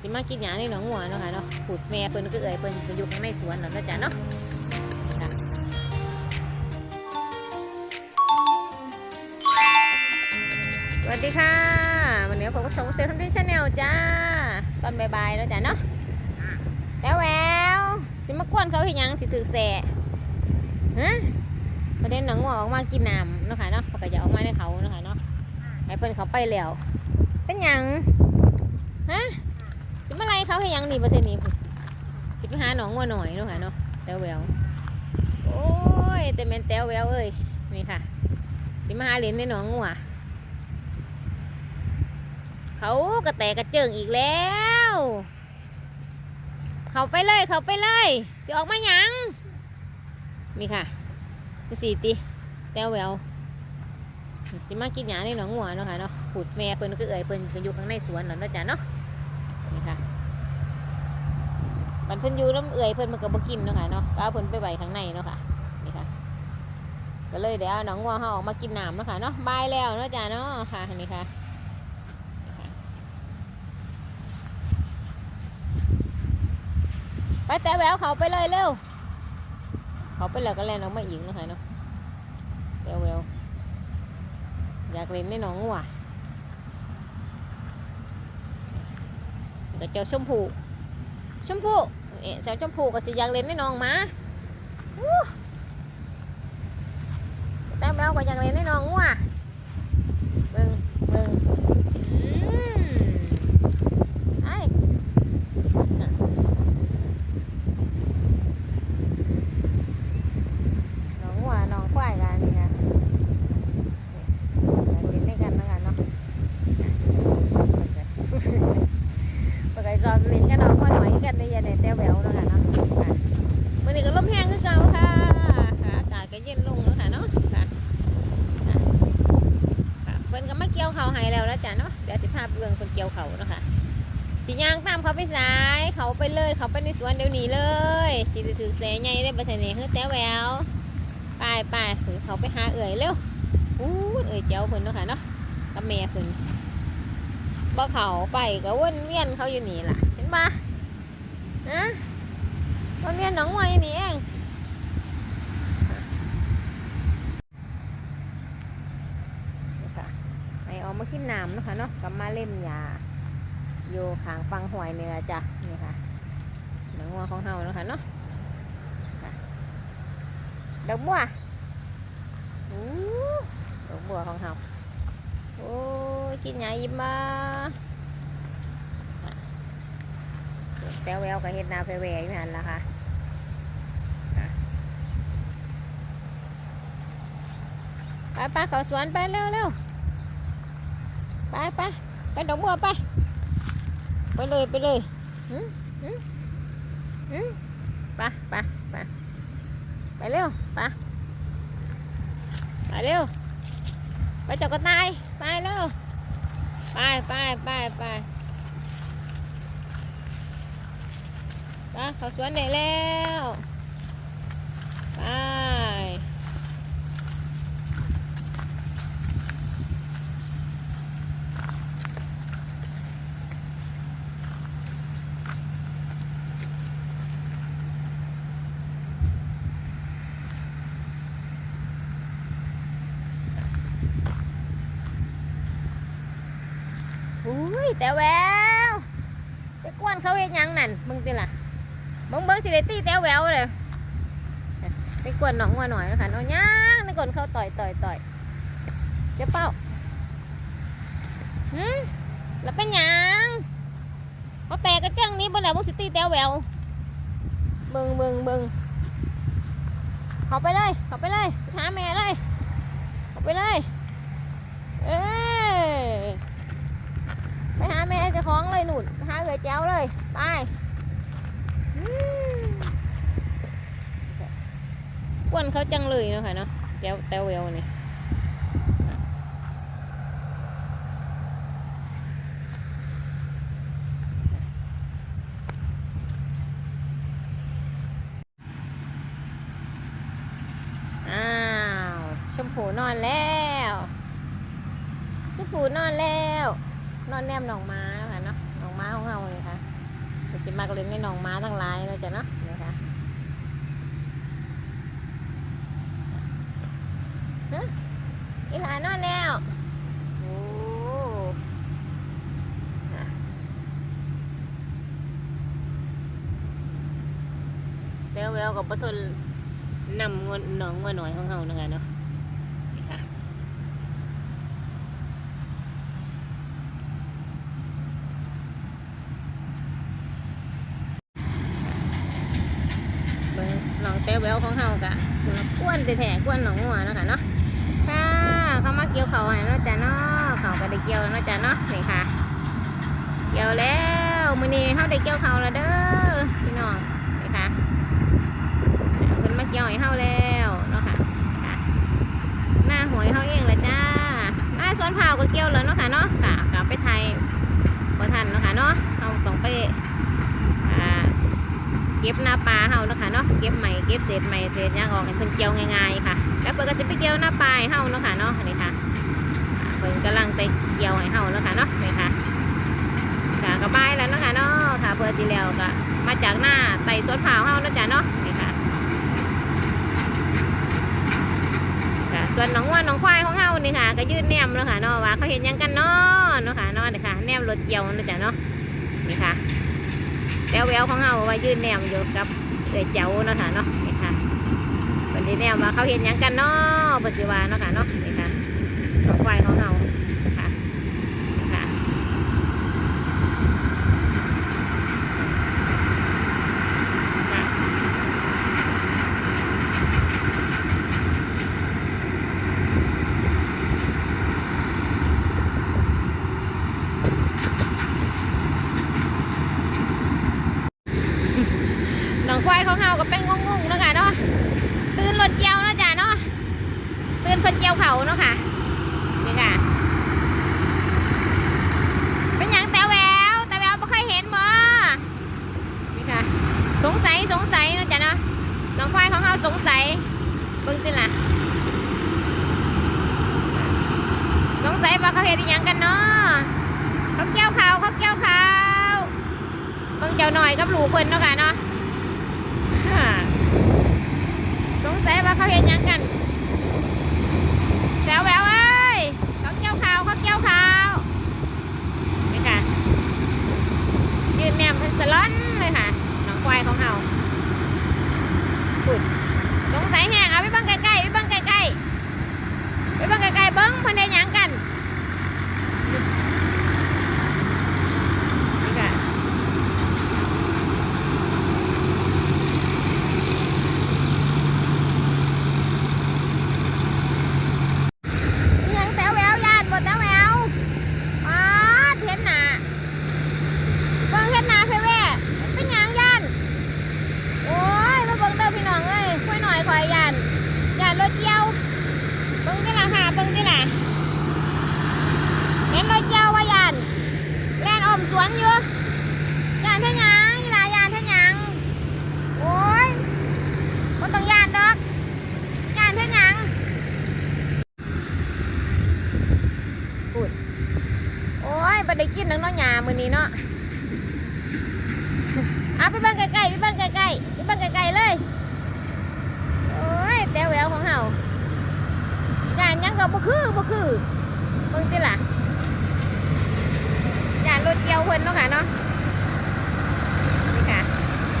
สิมากินหยาในหนองหัวเนาะค่ะเนาะขุดแม่เพิ่นก็เอ่ยเพิ่นจะอยู่ข้างในสวนเนาะจ้ะเนาะสวัสดีค่ะวันนี้ผมก็ชมเซลล์ทำดีชาแนลจ้าตอนบ่ายๆเนาะจ้ะเนาะแล้วแววสิมากวนเขาเห็นยังสิถือแสฮะประเด็นหนังหัวออกมากินน้ำเนาะค่ะเนาะเขาก็จะออกมาในเขาเนาะค่ะเนาะให้เพิ่นเขาไปแล้วเป็นยังฮะ สิมาไล่เขาให้ยังนี่ประเทศนี้สิไปหาหนองวัวหน่อยเนาะค่ะเนาะแต้วแววโอ้ยแต่แม่นแต้วแววเอ้ยนี่ค่ะ สิมาหาเหรียญในหนองงัวเขากระแตกระเจิงอีกแล้ว เขาไปเลยเขาไปเลยสิออกมาหยังนี่ค่ะสี่ติแต้วแววสิมากินหยาในหนองหัวเนาะค่ะเนาะขุดแม่เพิ่นก็เอ่ยเพิ่นเพิ่นอยู่ข้างในสวนเนาะเนาะจ้ะเนาะ นี่ค่ะมันเพิ่นอยู่น้ำเอื่อยเพิ่นมันก็บ่กินเนาะค่ะเนาะก็เอาเพิ่นไปไว้ข้างในเนาะค่ะนี่ค่ะ ก็เลยเดี๋ยวเอาหนองวัวเฮาออกมากินน้ำเนาะค่ะเนาะบายแล้วเนาะจ้ะเนาะค่ะนี่ค่ะไปแต่แววเขาไปเลยเร็วเขาไปแล้วก็แล่นออกมาอีกเนาะค่ะเนาะแต่แววอยากเล่นในหนองงัว เดี๋ยวเจ้าชมพูชมพูเอ๊ะเจ้าชมพูก็สิอยากเล่นในหนองมาแต่แมวก็อยากเล่นในหนองงัวเบิ่งเบิ่งอืมไอ้น่ะหนองงัวหนองควายกันนี่ค่ะ เล่นด้วยกันแล้วกันเนาะ ปกติจอเล่นกันเนาะพ่อหน่อยกันในยันในเต้าแววแล้วกันเนาะวันนี้ก็ลมแห้งคือเก่าค่ะค่ะอากาศก็เย็นลงแล้วค่ะเนาะค่ะค่ะเพิ่นก็มาเกี่ยวเขาให้แล้วนะจ๊ะเนาะเดี๋ยวสิพาเบิ่งเพิ่นเกี่ยวเขาเนาะค่ะสิย่างตามเขาไปสายเขาไปเลยเขาไปในสวนเดี๋ยวนี้เลยสิถือแสใหญ่ได้บัดนี้คือแต่แววไปไปถือเขาไปหาเอื่อยเร็วอู้เอ้ยเจ้าเพิ่นเนาะค่ะเนาะกับแม่เพิ่น บ่เขาไปก็วนเวียนเขาอยู่นี่ล่ะ เห็นปะฮะวนเวียนหนองมวยนี่เองนี่ค่ะไอออกมากินน้ำนะคะเนาะกับมาเล่มยาอยู่ขางฟังหวยนี่ละจ้ะนี่ค่ะหนังวัวของเฮานะคะเนาะดอกบัวอู้ดอกบัวของเรา โอ้ยกินหยายิ้มมาแซวแววกับเห็ดนาแพรแวอยู่หันละค่ะอะไปไปเขาสวนไปเร็วเร็วไปไปไปดอกบัวไป ไปเลยไปเลยหืมหืมหืมไปไปไปไปเร็วไปไปเร็ว ไปจับกระต่าย ไปเร็วไปไปไปไปไปเขาสวนได้แล้ว ไปอุ้ย แต่แววไปกวนเขาเฮ็ดยังนั่นมึงติล่ะมึงเบิ้งสิได้ตีแต่แววเลยไปกวนหนองวัวหน่อยแล้วค่ะเอาหยังในกวนเขาต่อยต่อยต่อยเจ้าเป้าหืมแล้วเป็นยังเขาแตกกระจังนี้บ่แล้วมึงสิตีแต่แววเบิ่งเบิ่งเบิ่งเขาไปเลยเขาไปเลยหาแม่เลยเขาไปเลยเอ้ย ไปหาแม่เจะคล้าของเลยหนุนไปหา เอ๋ยแจ้วเลย ไปอืมกวนเขาจังเลยเนาะค่ะเนาะแจ้วแต้วเวลนี่อ้าวชมพูนอนแล้ว ชมพูนอนแล้ว นอนแนมหนองม้าแล้วค่ะเนาะหนองม้าของเราเลยค่ะ ก็ สิมากเล่นในหนองม้าทั้งหลายนะจ้ะเนาะนี่ค่ะอีหลานอนแล้วโอ้แววแวกับปะทนนำงวนหนองงวนหน่อยของเฮานะคะเนาะนี่ค่ะ เบิ่งน้อง แววของเฮากะกวนแต่แท้กวนหนองหัวเนาะค่ะเนาะค่ะเขามาเกี่ยวเขาให้เนาะจ้ะเนาะเขาก็ได้เกี่ยวเนาะจ้ะเนาะนี่ค่ะ เกี่ยวแล้วมื้อนี้เฮาได้เกี่ยวเขาแล้วเด้อพี่น้องนี่ค่ะเพิ่นมาเกี่ยวให้เฮาแล้วเนาะค่ะหน้าหวยเฮาเองแหละจ้าหน้าสวนเผาก็เกี่ยวแล้วเนาะค่ะเนาะค่ะกลับไปไทยบ่ทันเนาะค่ะเนาะเฮาต้องไปเก็บหน้าปลาเฮาเนาะค่ะเนาะ ก็บเก็บเศษใหม่เศษหยางออกให้เพิ่นเกี่ยวง่ายๆค่ะ แล้วเพิ่นก็จะไปเกี่ยวหน้าปลาให้เฮาเนาะค่ะเนาะนี่ค่ะเพิ่นกำลังไปเกี่ยวให้เฮาเนาะค่ะเนาะนี่ค่ะค่ะก็บายแล้วเนาะค่ะเนาะค่ะเพื่อสิแล้วก็มาจากหน้าไต่สวนเผาวเฮาเนาะจ้ะเนาะนี่ค่ะค่ะส่วนหนองวัวหนองควายของเฮานี่ค่ะ ก็ยืนแนมเนาะค่ะเนาะว่าเขาเห็นยังกันเนาะเนาะค่ะเนาะนี่ค่ะแนมรถเกี่ยวเนาะจ้ะเนาะนี่ค่ะแววแววของเฮาว่ายืนแนมอยู่กับ เอ๋ยเจ้าเนาะค่ะเนาะนี่ค่ะวันนี้แนวมาเขาเห็นยังกันเนาะปัจจุบันเนาะค่ะเนาะนี่ค่ะดอกไฟของเฮาค่ะนี่ค่ะค่ะน้องควายของเฮาก็เป็นงงๆเนาะค่ะเนาะตื่นรถเกี่ยวเนาะจ้ะเนาะตื่นเพิ่นเกี่ยวเขาเนาะค่ะนี่ค่ะ เป็นยังแต่แววแต่แววไม่เคยเห็นบ่นี่ค่ะ สงสัยสงสัยเนาะจ๊ะเนาะน้องควายของเขาสงสัยเบิ่งติล่ะสงสัยว่าเขาเห็นอีหยังกันเนาะเขาเกี่ยวเขาเขาเกี่ยวเขาเบิ่งเจ้าหน่อยกับหลูเพิ่นเนาะค่ะเนาะสงสัยว่าเขาเห็นยังกันแววแววเอ้ยเขาเกี่ยวเขาวเขาเกี่ยวเขาว นี่ค่ะยืนแนมเพันสลอนเลยค่ะน้องควายของเฮาปุดสงสัยแห้งเอาไปเบิ้งใกล้ๆไปเบิ้งใกล้ๆไปเบิ้งใกล้ๆเบิ้งเพันได้หยังกันนี่ค่ะอิหยังแต๋วแววยานหมดแต๋วแวว อ๋อเห็นหนาเบิ่งเห็นหนาเพ่แว่เป็นหยังยันโอ้ยมาเบิ่งเด้อพี่น้องเอ้ยค่อยหน่อยคอยยันยันรถเกี่ยวเบิ่งที่ละค่ะเบิ่งที่ละเห็นรถเกี่ยวว่ายันแล่นอ้อมสวนอยู่ยันเท่าหยังอีหลายันเท่าหยังโอ้ยบ่ต้องยันดอกยันเท่าหยัง โอ้ยบัได้กินนังเนาะหยามื้อนี้เนาะ เอาไปเบิ่งใกล้ๆไปเบิ่งใกล้ๆไปเบิ่งใกล้ๆเลย โอ้ยแต้วแววของเฮาย่านยังก็บ่คือบ่คือเบิ่งติล่ะย่านรถเกี่ยวเพิ่นเนาะค่ะเนาะ นี่ค่ะ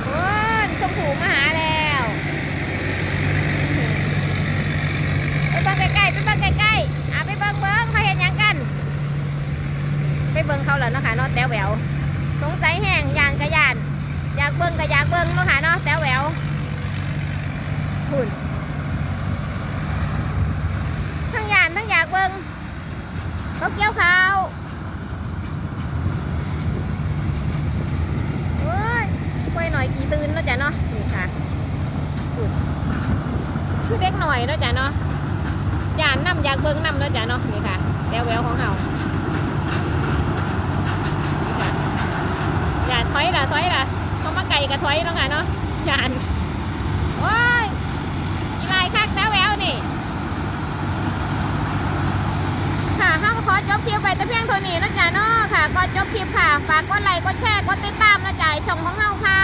โอ้ยชมพูมาหาแล้วไปเบิ่งใกล้ๆไปเบิ่งใกล้ๆอาไปเบิ่งเบิ่งเขาเห็นยังกัน ไปเบิ่งเขาแล้วเนาะค่ะเนาะแต้วแววสงสัยแห้งยานกะยาน อยากเบิ่งก็อยากเบิ่งเนาะค่ะเนาะแต้วแหววหุ่นทั้งยานทั้งอยากเบิ่งเขาเกี่ยวเขาโอ้ยไว้หน่อยกี่ตื่นแล้วจ้ะเนาะนี่ค่ะหุ่นคือเด็กหน่อยเนาะจ้ะเนาะยานน้ำอยากเบิ่งน้ำเนาะจ้ะเนาะนี่ค่ะแต้วแหววของเฮาอย่าถอยละถอยละ ไก่กระถอยแล้วค่ะเนาะยานโอ้ยมีลายคักแต้วแววนี่ ค่ะห้าก็ขอจบคลิปไปแต่เพียงเท่านี้นะจ๊ะเนาะค่ะก็จบคลิปค่ะ ฝากกดไลค์กดแชร์กดติดตามนะจ๊ะช่องของเฮาค่ะ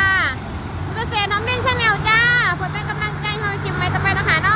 เกษตรน้องเด้งชาแนลจ้าเพื่อเป็นกำลังใจให้คลิปใหม่ต่อไปนะคะเนาะ